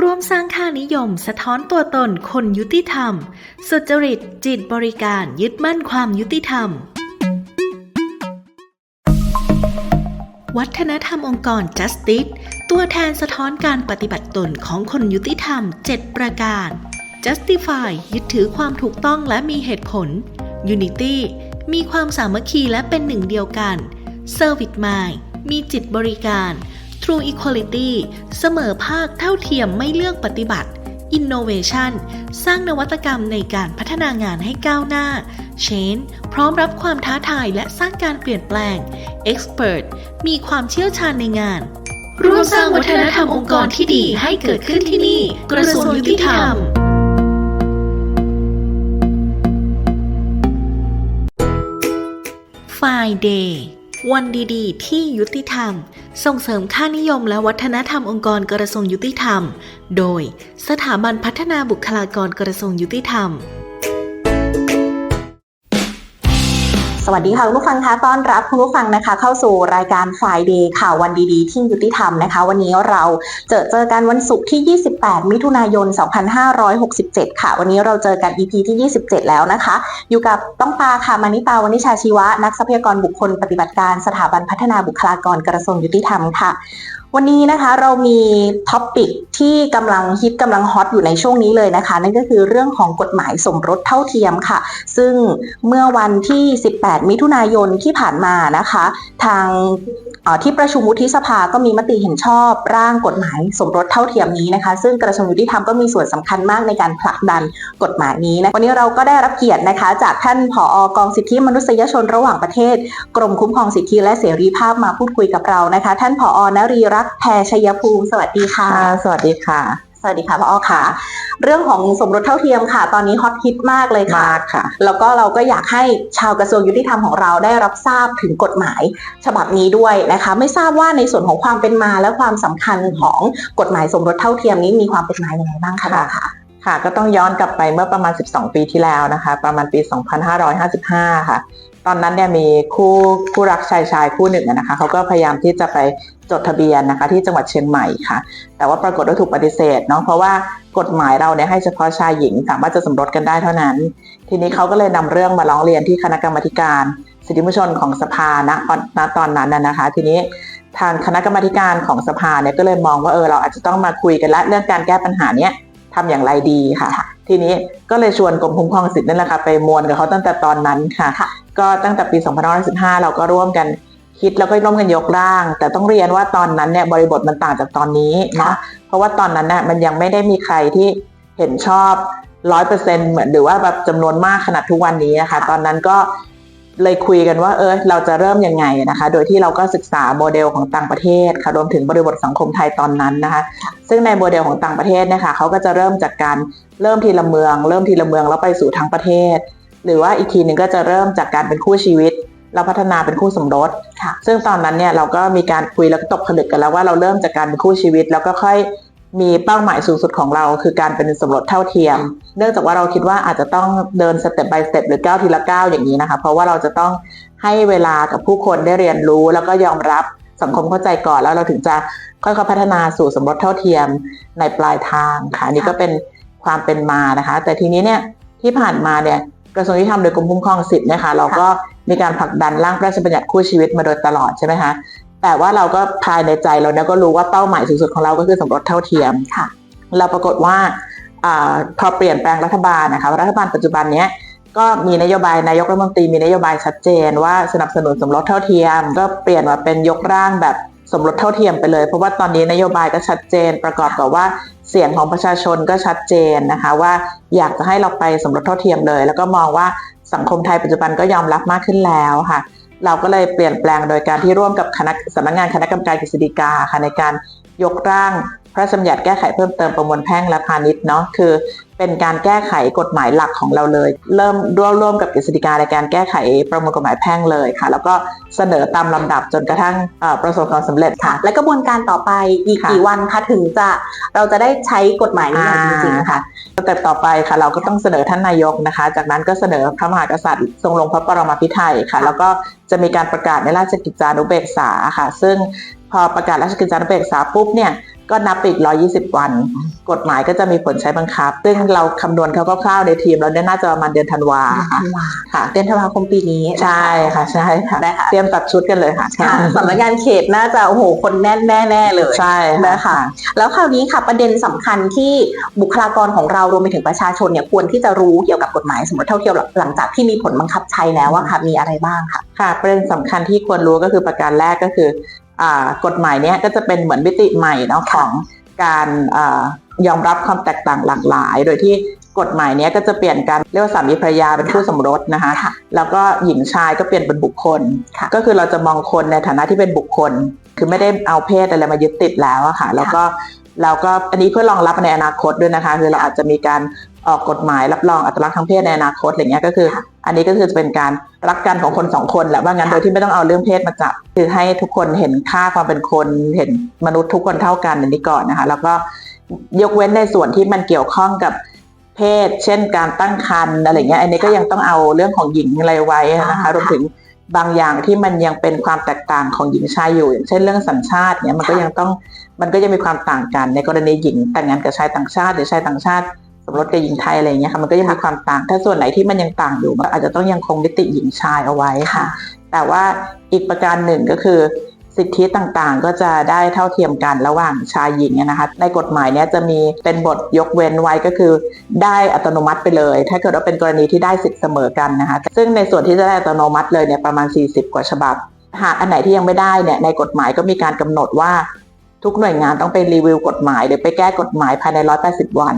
ร่วมสร้างค่านิยมสะท้อนตัวตนคนยุติธรรม สุจริตจิตบริการยึดมั่นความยุติธรรม วัฒนธรรมองค์กร Justice ตัวแทนสะท้อนการปฏิบัติตนของคนยุติธรรม 7 ประการ Justify ยึดถือความถูกต้องและมีเหตุผล Unity มีความสามัคคีและเป็นหนึ่งเดียวกัน Service Mind มีจิตบริการ True Equality เสมอภาคเท่าเทียมไม่เลือกปฏิบัติ Innovation สร้างนวัตกรรมในการพัฒนางานให้ก้าวหน้า Change พร้อมรับความท้าทายและสร้างการเปลี่ยนแปลง Expert มีความเชี่ยวชาญในงาน ร่วมสร้างวัฒนธรรมองค์กรที่ดีให้เกิดขึ้นที่นี่ กระทรวงยุติธรรม Friday วันดีๆ ที่ยุติธรรม ส่งเสริมค่านิยมและวัฒนธรรมองค์กรกระทรวงยุติธรรม โดยสถาบันพัฒนาบุคลากรกระทรวงยุติธรรม สวัสดีค่ะคุณผู้ฟังคะต้อนรับคุณผู้ฟังนะคะ เข้าสู่รายการ Friday ข่าววันดีๆ ที่ยุติธรรมนะคะ วันนี้เราเจอเจอกันวันศุกร์ที่ 28 มิถุนายน 2567 ค่ะ วันนี้เราเจอกัน EP ที่ 27 แล้วนะคะ อยู่กับต้องปาค่ะมานิตาวณิชาชีวะ นักทรัพยากรบุคคลปฏิบัติการสถาบันพัฒนาบุคลากรกระทรวงยุติธรรมค่ะ วันนี้นะคะเรามีท็อปปิกที่กำลังฮิตกำลังฮอตอยู่ในช่วงนี้เลยนะคะ นั่นก็คือเรื่องของกฎหมายสมรสเท่าเทียมค่ะ ซึ่งเมื่อวันที่ 18 มิถุนายนที่ผ่านมานะคะ ทางที่ประชุมวุฒิสภาก็มีมติเห็นชอบร่างกฎหมายสมรสเท่าเทียมนี้นะคะ ซึ่งกระทรวงยุติธรรมก็มีส่วนสำคัญมากในการผลักดันกฎหมายนี้นะวันนี้เราก็ได้รับเกียรตินะคะ จากท่านผออกองสิทธิมนุษยชนระหว่างประเทศ กรมคุ้มครองสิทธิและเสรีภาพมาพูดคุยกับเรานะคะ ท่านผอนรีรักแพรชัยภูมิสวัสดีค่ะค่ะ สวัสดีค่ะ สวัสดีค่ะผอค่ะ เรื่องของสมรสเท่าเทียมค่ะ ตอนนี้ฮอตฮิตมากเลยค่ะ มากค่ะ แล้วก็เราก็อยากให้ชาวกระทรวงยุติธรรมของเราได้รับทราบถึงกฎหมายฉบับนี้ด้วยนะคะ ไม่ทราบว่าในส่วนของความเป็นมาและความสำคัญของกฎหมายสมรสเท่าเทียมนี้มีความเป็นมาอย่างไรบ้างคะค่ะ ค่ะ ค่ะก็ต้องย้อนกลับไปเมื่อประมาณ 12 ปีที่แล้วนะคะ ประมาณปี 2555 ค่ะ ตอนนั้นเนี่ยมีคู่คู่รักชายชายคู่หนึ่งนะคะเขาก็พยายามที่จะไปจดทะเบียนนะคะ ที่จังหวัดเชียงใหม่ค่ะ แต่ว่าปรากฏว่าถูกปฏิเสธเนาะเพราะว่ากฎหมายเราเนี่ยให้เฉพาะชายหญิงสามารถจะสมรสกันได้เท่านั้น ทีนี้เขาก็เลยนำเรื่องมาร้องเรียนที่คณะกรรมการ สิทธิมนุษยชนของสภาณณตอนนั้นนะคะ ทีนี้ทางคณะกรรมการของสภาเนี่ยก็เลยมองว่าเออเราอาจจะต้องมาคุยกันละเรื่องการแก้ปัญหาเนี้ยทำอย่างไรดีค่ะ ทีนี้ก็เลยชวนกรมคุ้มครองสิทธิ์นั่นแหละค่ะไปมวลกับเขาตั้งแต่ตอนนั้นค่ะค่ะ ก็ตั้งแต่ปี 2515 เราก็ร่วมกันคิดแล้วก็ร่วมกันยกร่าง แต่ต้องเรียนว่าตอนนั้นเนี่ยบริบทมันต่างจากตอนนี้เนาะเพราะว่าตอนนั้นน่ะมันยังไม่ได้มีใครที่เห็นชอบร้อยเปอร์เซ็นเหมือนหรือว่าแบบจำนวนมากขนาดทุกวันนี้นะคะ ตอนนั้นก็ เลยคุยกันว่าเออเราจะเริ่มยังไงนะคะ โดยที่เราก็ศึกษาโมเดลของต่างประเทศค่ะรวมถึงบริบทสังคมไทยตอนนั้นนะคะ ซึ่งในโมเดลของต่างประเทศเนะคะเขาก็จะเริ่มจากการเริ่มทีละเมือง เริ่มทีละเมืองแล้วไปสู่ทั้งประเทศ หรือว่าอีกทีหนึ่งก็จะเริ่มจากการเป็นคู่ชีวิตแล้วพัฒนาเป็นคู่สมรสค่ะซึ่งตอนนั้นเนี่ยเราก็มีการคุยแล้วก็ตกผลึกกันแล้วว่าเราเริ่มจากการเป็นคู่ชีวิต แล้วก็ค่อย มีเป้าหมายสูงสุดของเราคือการเป็นสมรสเท่าเทียม เนื่องจากว่าเราคิดว่าอาจจะต้องเดินสเต็ป by สเต็ปหรือก้าวทีละก้าวอย่างนี้นะคะ เพราะว่าเราจะต้องให้เวลากับผู้คนได้เรียนรู้ แล้วก็ยอมรับสังคมเข้าใจก่อนแล้วเราถึงจะค่อยๆพัฒนาสู่สมรสเท่าเทียมในปลายทางค่ะนี่ก็เป็นความเป็นมานะคะ แต่ทีนี้เนี่ยที่ผ่านมาเนี่ยกระทรวงยุติธรรมโดยกรมคุ้มครองสิทธิ์นะคะเราก็มีการผลักดันร่างพระราชบัญญัติคู่ชีวิตมาโดยตลอดใช่ไหมคะ แต่ว่าเราก็ภายในใจเราเนี่ยก็รู้ว่าเป้าหมายสูงสุดของเราก็คือสมรสเท่าเทียมค่ะ เราปรากฏว่าอาพอเปลี่ยนแปลงรัฐบาลนะคะรัฐบาลปัจจุบันเนี้ยก็มีนโยบายนายกรัฐมนตรีมีนโยบายชัดเจน ว่าสนับสนุนสมรสเท่าเทียม ก็เปลี่ยนมาเป็นยกร่างแบบสมรสเท่าเทียมไปเลย เพราะว่าตอนนี้นโยบายก็ชัดเจน ประกอบกับว่าเสียงของประชาชนก็ชัดเจนนะคะ ว่าอยากจะให้เราไปสมรสเท่าเทียมเลย แล้วก็มองว่าสังคมไทยปัจจุบันก็ยอมรับมากขึ้นแล้วค่ะ เราก็เลยเปลี่ยนแปลงโดยการที่ร่วมกับคณะสำนักงานคณะกรรมการกฤษฎีกาค่ะในการยกร่าง พระราชบัญญัติแก้ไขเพิ่มเติมประมวลแพ่งและพาณิชย์เนาะคือ เป็นการแก้ไขกฎหมายหลักของเราเลย เริ่มร่วมร่วมกับกฤษฎีกาในการแก้ไขประมวลกฎหมายแพ่งเลยค่ะ แล้วก็เสนอตามลำดับจนกระทั่งประสบความสำเร็จค่ะ และกระบวนการต่อไปอีกกี่วันคะถึงจะเราจะได้ใช้กฎหมายนี้อย่างจริงๆค่ะสเต็ปต่อไปค่ะเราก็ต้องเสนอท่านนายกนะคะ จากนั้นก็เสนอพระมหากษัตริย์ทรงลงพระปรมาภิไธยค่ะ แล้วก็จะมีการประกาศในราชกิจจานุเบกษาค่ะ ซึ่ง พพอประกาศราชกิจจานุเบกษาปุ๊บเนี่ยก็นับไปอีก 120 วัน กฎหมายก็จะมีผลใช้บังคับ ซึ่งเราคำนวณคร่าวๆในทีม เราเนี่ยน่าจะประมาณเดือนธันวาเดือนค่ะธันวาค่ะ เดือนธันวาคมปีนี้ ใช่ค่ะ ใช่ค่ะได้ค่ะเตรียมตัดชุดกันเลยค่ะค่ะสำนักงานเขตน่าจะโอ้โหคนแน่นแน่ๆเลย ใช่นะคะแล้วคราวนี้ค่ะประเด็นสำคัญที่บุคลากรของเรารวมไปถึงประชาชนเนี่ยควรที่จะรู้เกี่ยวกับกฎหมายสมรสเท่าเทียมหลังจากที่มีผลบังคับใช้แล้วว่าค่ะ มีอะไรบ้างค่ะ ค่ะ ประเด็นสำคัญที่ควรรู้ก็คือประการแรกก็คืออ่า กฎหมายเนี้ยก็จะเป็นเหมือนมิติใหม่เนาะของการอายอมรับความแตกต่างหลากหลาย โดยที่กฎหมายเนี้ยก็จะเปลี่ยนการเรียกว่าสามีภรรยาเป็นคู่สมรสนะคะค่ะแล้วก็หญิงชายก็เปลี่ยนเป็นบุคคลค่ะก็คือเราจะมองคนในฐานะที่เป็นบุคคล คือไม่ได้เอาเพศอะไรมายึดติดแล้วอะค่ะ แล้วก็เราก็อันนี้เพื่อรองรับในอนาคตด้วยนะคะ คือเราอาจจะมีการ ออกกฎหมายรับรองอัตลักษณ์ทางเพศในอนาคตอะไรเงี้ยก็คือค่ะอันนี้ก็คือจะเป็นการรักกันของคนสองคนแหละว่างั้นค่ะโดยที่ไม่ต้องเอาเรื่องเพศมาจับ คือให้ทุกคนเห็นค่าความเป็นคนเห็นมนุษย์ทุกคนเท่ากันอันนี้ก่อนนะคะ แล้วก็ยกเว้นในส่วนที่มันเกี่ยวข้องกับเพศ เช่นการตั้งครรภ์อะไรเงี้ยอันนี้ก็ยังต้องเอาเรื่องของหญิงอะไรไว้นะคะรวมถึงบางอย่างที่มันยังเป็นความแตกต่างของหญิงชายอยู่อย่างเช่นเรื่องสัญชาติเนี่ยมันก็ยังต้องมันก็ยังมีความต่างกันในกรณีหญิงแต่งงานกับชายต่างชาติ หรือชายต่างชาติ สมรสกับหญิงไทยอะไรเงี้ยค่ะมันก็ยังมีความต่าง ถ้าส่วนไหนที่มันยังต่างอยู่มันอาจจะต้องยังคงมิติหญิงชายเอาไว้ค่ะ แต่ว่าอีกประการหนึ่งก็คือสิทธิต่างๆ ก็จะได้เท่าเทียมกันระหว่างชายหญิงนะคะ ในกฎหมายเนี้ยจะมีเป็นบทยกเว้นไว้ก็คือ ได้อัตโนมัติไปเลย ถ้าเกิดว่าเป็นกรณีที่ได้สิทธิเสมอกันนะคะ ซึ่งในส่วนที่จะได้อัตโนมัติเลยเนี่ยประมาณ 40 กว่าฉบับ หากอันไหนที่ยังไม่ได้เนี่ยในกฎหมายก็มีการกำหนดว่าทุกหน่วยงานต้องไปรีวิวกฎหมายหรือไปแก้กฎหมายภายใน 180 วัน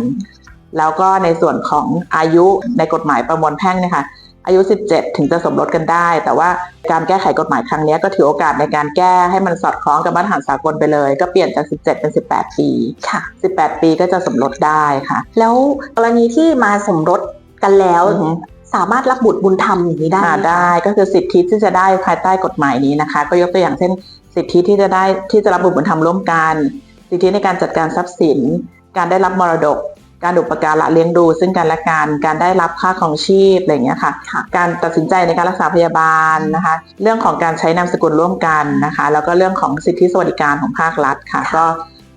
แล้วก็ในส่วนของอายุในกฎหมายประมวลแพ่งเนี่ยค่ะอายุ 17 ถึงจะสมรสกันได้ แต่ว่าการแก้ไขกฎหมายครั้งเนี้ยก็ถือโอกาสในการแก้ให้มันสอดคล้องกับมาตรฐานสากลไปเลย ก็เปลี่ยนจาก 17 เป็น 18 ปีค่ะ 18 ปีก็จะสมรสได้ค่ะ แล้วกรณีที่มาสมรสกันแล้วอือฮึสามารถรับบุตรบุญธรรมอย่างนี้ได้ไหมอ่าคะได้ก็คือสิทธิที่จะได้ภายใต้กฎหมายนี้นะคะ ก็ยกตัวอย่างเช่น สิทธิที่จะได้ที่จะรับบุตรบุญธรรมร่วมกัน สิทธิในการจัดการทรัพย์สิน การได้รับมรดก การอุปการะเลี้ยงดู ซึ่งกันและกัน การได้รับค่าของชีพอะไรอย่างเงี้ยค่ะค่ะ การตัดสินใจในการรักษาพยาบาลนะคะ เรื่องของการใช้นามสกุลร่วมกันนะคะ แล้วก็เรื่องของสิทธิสวัสดิการของภาครัฐค่ะค่ะก็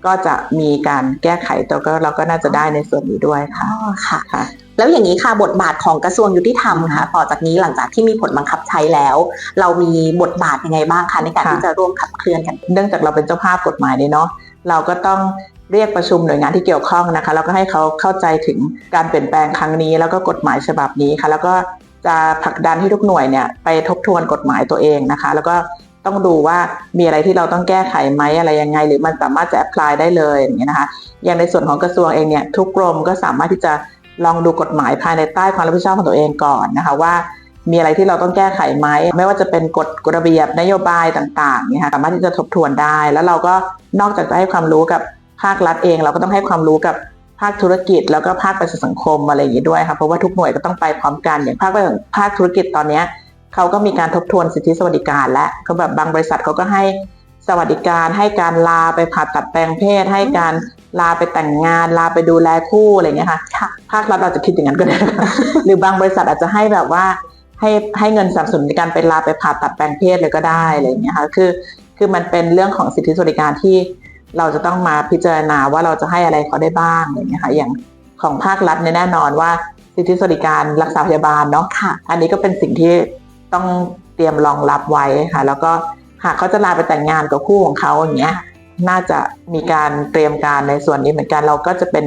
ก็จะมีการแก้ไขแต่ก็เราก็น่าจะได้ในส่วนนี้ด้วยอ๋ค่ะอค่ะค่ะแล้วอย่างนี้ค่ะบทบาทของกระทรวงยุติธรรมค่ะต่อจากนี้หลังจากที่มีผลบังคับใช้แล้ว เรามีบทบาทยังไงบ้างคะในการค่ะที่จะร่วมขับเคลื่อนกัน เนื่องจากเราเป็นเจ้าภาพกฎหมายนี้เนาะเราก็ต้อง เรียกประชุมหน่วยงานที่เกี่ยวข้องนะคะแล้วก็ให้เขาเข้าใจถึงการเปลี่ยนแปลงครั้งนี้ แล้วก็กฎหมายฉบับนี้ค่ะแล้วก็จะผลักดันให้ทุกหน่วยเนี่ยไปทบทวนกฎหมายตัวเองนะคะ แล้วก็ต้องดูว่ามีอะไรที่เราต้องแก้ไขไหมอะไรยังไง หรือมันสามารถจะแอพพลายได้เลยอย่างเงี้ยนะคะ อย่างในส่วนของกระทรวงเองเนี่ยทุกกรมก็สามารถที่จะลองดูกฎหมายภายในใต้ความรับผิดชอบของตัวเองก่อนนะคะว่ามีอะไรที่เราต้องแก้ไขไหม ไม่ว่าจะเป็นกฎกฎระเบียบนโยบายต่างๆเนี่ยค่ะสามารถที่จะทบทวนได้ แล้วเราก็นอกจากจะให้ความรู้กับ ภาครัฐเองเราก็ต้องให้ความรู้กับภาคธุรกิจแล้วก็ภาคประชาสังคมอะไรอย่างนี้ด้วยค่ะเพราะว่าทุกหน่วยก็ต้องไปพร้อมกันอย่างภาคภาคธุรกิจตอนเนี้ยเขาก็มีการทบทวนสิทธิสวัสดิการและก็แบบบางบริษัทเขาก็ให้สวัสดิการ ให้การลาไปผ่าตัดแปลงเพศ ให้การลาไปแต่งงาน ลาไปดูแลคู่อะไรอย่างเงี้ยค่ะค่ะภาครัฐเราจะคิดอย่างนั้นก็ได้หรือบางบริษัทอาจจะให้แบบว่าให้ให้เงินสนับสนุนในการไปลาไปผ่าตัดแปลงเพศเลยก็ได้อะไรอย่างเงี้ยค่ะคือคือมันเป็นเรื่องของสิทธิสวัสดิการที่ เราจะต้องมาพิจารณาว่าเราจะให้อะไรเขาได้บ้างอะไรอย่างเงี้ยค่ะอย่างของภาครัฐเนี่ยแน่นอนว่าสิทธิสวัสดิการรักษาพยาบาลเนาะค่ะ อันนี้ก็เป็นสิ่งที่ต้องเตรียมรองรับไว้ค่ะ แล้วก็หากเขาจะลาไปแต่งงานกับคู่ของเขาอย่างเงี้ยน่าจะมีการเตรียมการในส่วนนี้เหมือนกันเราก็จะเป็น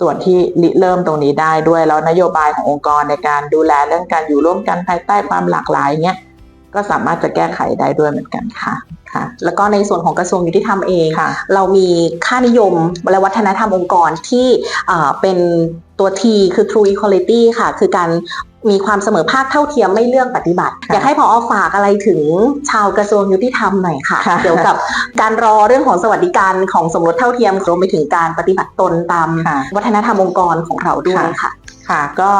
ส่วนที่ริเริ่มตรงนี้ได้ด้วยแล้วนโยบายขององค์กรในการดูแลเรื่องการอยู่ร่วมกันภายใต้ความหลากหลายเงี้ย ก็สามารถจะแก้ไขได้ด้วยเหมือนกันค่ะค่ะ แล้วก็ในส่วนของกระทรวงยุติธรรมเองค่ะเรามีค่านิยมและวัฒนธรรมองค์กรที่เอ่อเป็นตัว T คือ True Equality ค่ะ คือการมีความเสมอภาคเท่าเทียมไม่เลือกปฏิบัติค่ะอยากให้พอฝากอะไรถึงชาวกระทรวงยุติธรรมหน่อยค่ะค่ะ เกี่ยวกับการรอเรื่องของสวัสดิการของสมรสเท่าเทียมรวมไปถึงการปฏิบัติตนตามค่ะวัฒนธรรมองค์กรของเราด้วยค่ะ ค่ะก็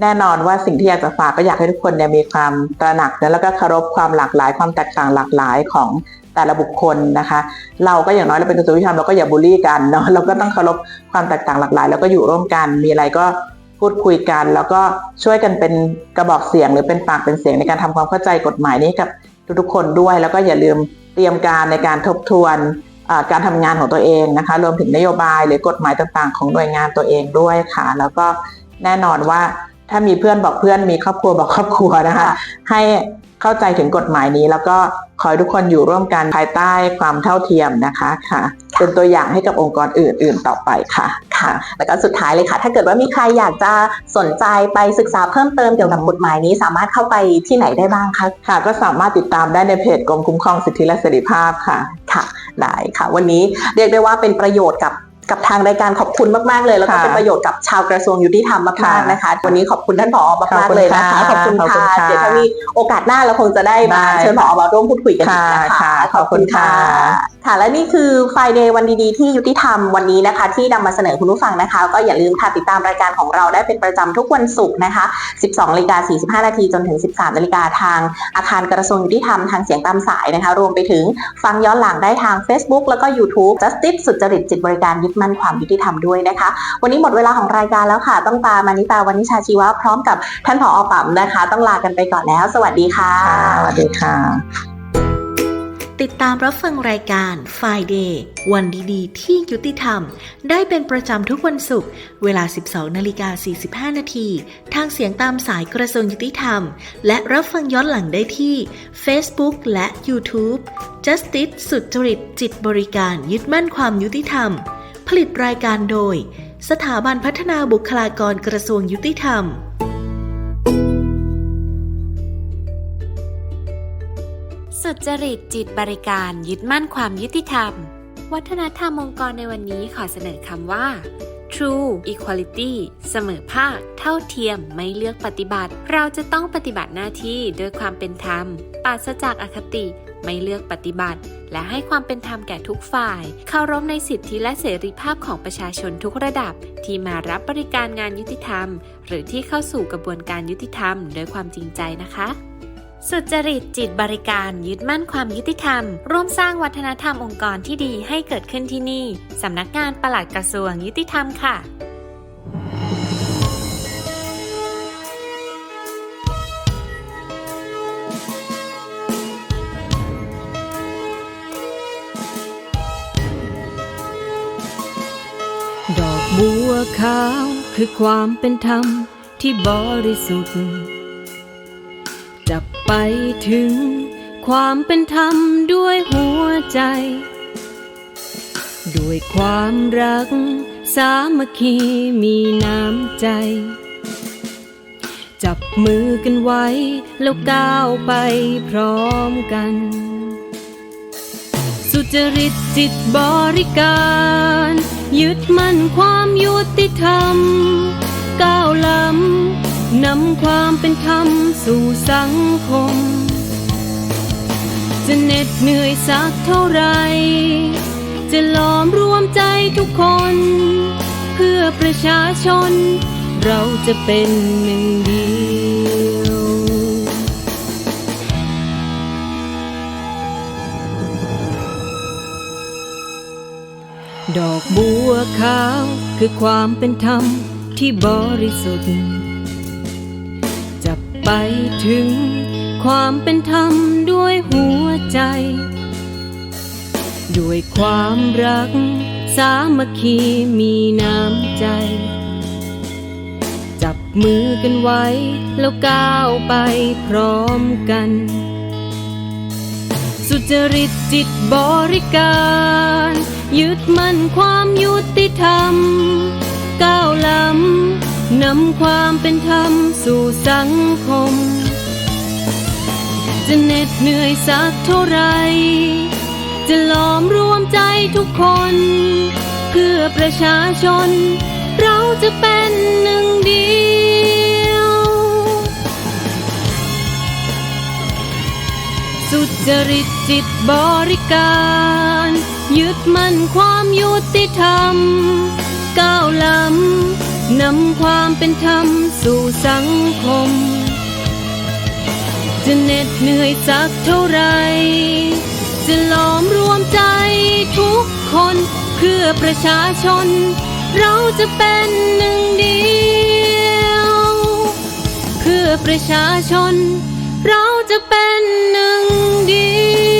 แน่นอนว่าสิ่งที่อยากจะฝากก็อยากให้ทุกคนเนี่ยมีความตระหนักนะแล้วก็เคารพความหลากหลาย ความแตกต่างหลากหลายของแต่ละบุคคลนะคะ เราก็อย่างน้อยเราเป็นกระทรวงยุติธรรมเราก็อย่าบูลลี่กันเนาะเราก็ต้องเคารพความแตกต่างหลากหลาย แล้วก็อยู่ร่วมกันมีอะไรก็พูดคุยกัน แล้วก็ช่วยกันเป็นกระบอกเสียงหรือเป็นปากเป็นเสียงในการทำความเข้าใจกฎหมายนี้กับทุกๆคนด้วย แล้วก็อย่าลืมเตรียมการในการทบทวนการทำงานของตัวเองนะคะ รวมถึงนโยบายหรือกฎหมายต่างๆ ของหน่วยงานตัวเองด้วยค่ะ แล้วก็แน่นอนว่า ถ้ามีเพื่อนบอกเพื่อนมีครอบครัวบอกครอบครัวนะคะ ให้เข้าใจถึงกฎหมายนี้ แล้วก็ขอให้ทุกคนอยู่ร่วมกันภายใต้ความเท่าเทียมนะคะค่ะ เป็นตัวอย่างให้กับองค์กรอื่น ๆ ต่อไปค่ะค่ะ แล้วก็สุดท้ายเลยค่ะ ถ้าเกิดว่ามีใครอยากจะสนใจไปศึกษาเพิ่มเติมเกี่ยวกับกฎหมายนี้ สามารถเข้าไปที่ไหนได้บ้างคะค่ะ ก็สามารถติดตามได้ในเพจกรมคุ้มครองสิทธิและเสรีภาพค่ะค่ะได้ค่ะ วันนี้เรียกได้ว่าเป็นประโยชน์กับ กับทางรายการขอบคุณมากๆเลย แล้วก็ค่ะเป็นประโยชน์กับชาวกระทรวงยุติธรรมมากค่ะๆนะคะ วันนี้ขอบคุณท่านผอขอบมากคุๆณเลยนะคะค่ะขอบคุณขอบคุณค่ะค่ะเดี๋ยวถ้ามีโอกาสหน้าเราคงจะได้มาได้เชิญผอมาร่วมพูดคุยกันอีกนะคะค่ะขอบคุณค่ะ ค่ะและนี่คือ Friday วันดีๆที่ยุติธรรมวันนี้นะคะ ที่นำมาเสนอคุณผู้ฟังนะคะ ก็อย่าลืมค่ะติดตามรายการของเราได้เป็นประจำทุกวันศุกร์นะคะ 12นาฬิกา45 นาทีจนถึง 13นาฬิกาทางอาคารกระทรวงยุติธรรมทางเสียงตามสายนะคะ รวมไปถึงฟังย้อนหลังได้ทาง Facebook แล้วก็ YouTube Justice สุจริตจิตบริการยึดมั่นความยุติธรรมด้วยนะคะ วันนี้หมดเวลาของรายการแล้วค่ะ ต้องตามานิตาวันนิชาชีวะพร้อมกับท่านผอปั๊มนะคะ ต้องลากันไปก่อนแล้ว สวัสดีค่ะสวัสดีค่ะ ติดตามรับฟังรายการ Friday วันดีๆ ที่ยุติธรรม ได้เป็นประจำทุกวันศุกร์เวลา 12นาฬิกา45 นาที ทางเสียงตามสายกระทรวงยุติธรรม และรับฟังย้อนหลังได้ที่ Facebook และ YouTube Justice สุจริตจิตบริการยึดมั่นความยุติธรรม ผลิตรายการโดย สถาบันพัฒนาบุคลากรกระทรวงยุติธรรม สุจริตจิตบริการยึดมั่นความยุติธรรม วัฒนธรรมองค์กรในวันนี้ขอเสนอคำว่า True Equality เสมอภาค เท่าเทียมไม่เลือกปฏิบัติ เราจะต้องปฏิบัติหน้าที่ด้วยความเป็นธรรมปราศจากอคติไม่เลือกปฏิบัติ และให้ความเป็นธรรมแก่ทุกฝ่าย เคารพในสิทธิและเสรีภาพของประชาชนทุกระดับ ที่มารับบริการงานยุติธรรม หรือที่เข้าสู่กระบวนการยุติธรรม โดยความจริงใจนะคะ สุจริตจิตบริการยึดมั่นความยุติธรรม ร่วมสร้างวัฒนธรรมองค์กรที่ดีให้เกิดขึ้นที่นี่ สำนักงานปลัดกระทรวงยุติธรรมค่ะดอกบัวขาวคือความเป็นธรรมที่บริสุทธิ์ ไปถึงความเป็นธรรมด้วยหัวใจ ด้วยความรัก สามัคคีมีน้ำใจ จับมือกันไว้ แล้วก้าวไปพร้อมกัน สุจริตจิตบริการ ยึดมั่นความยุติธรรม ก้าวล้ำ นำความเป็นธรรมสู่สังคม จะเหน็ดเหนื่อยสักเท่าไร จะหลอมรวมใจทุกคน เพื่อประชาชน เราจะเป็นหนึ่งเดียวดอกบัวขาวคือความเป็นธรรมที่บริสุทธิ์ ไปถึงความเป็นธรรมด้วยหัวใจ ด้วยความรัก สามัคคีมีน้ำใจ จับมือกันไว้ แล้วก้าวไปพร้อมกัน สุจริตจิตบริการ ยึดมั่นความยุติธรรม ก้าวล้ำ นำความเป็นธรรมสู่สังคม จะเหน็ดเหนื่อยสักเท่าไร จะหลอมรวมใจทุกคน เพื่อประชาชน เราจะเป็นหนึ่งเดียว สุจริตจิตบริการ ยึดมั่นความยุติธรรม ก้าวล้ำ นำความเป็นธรรมสู่สังคม จะเหน็ดเหนื่อยสักเท่าไร จะหลอมรวมใจทุกคนเพื่อประชาชน เราจะเป็นหนึ่งเดียว เพื่อประชาชน เราจะเป็นหนึ่งเดียว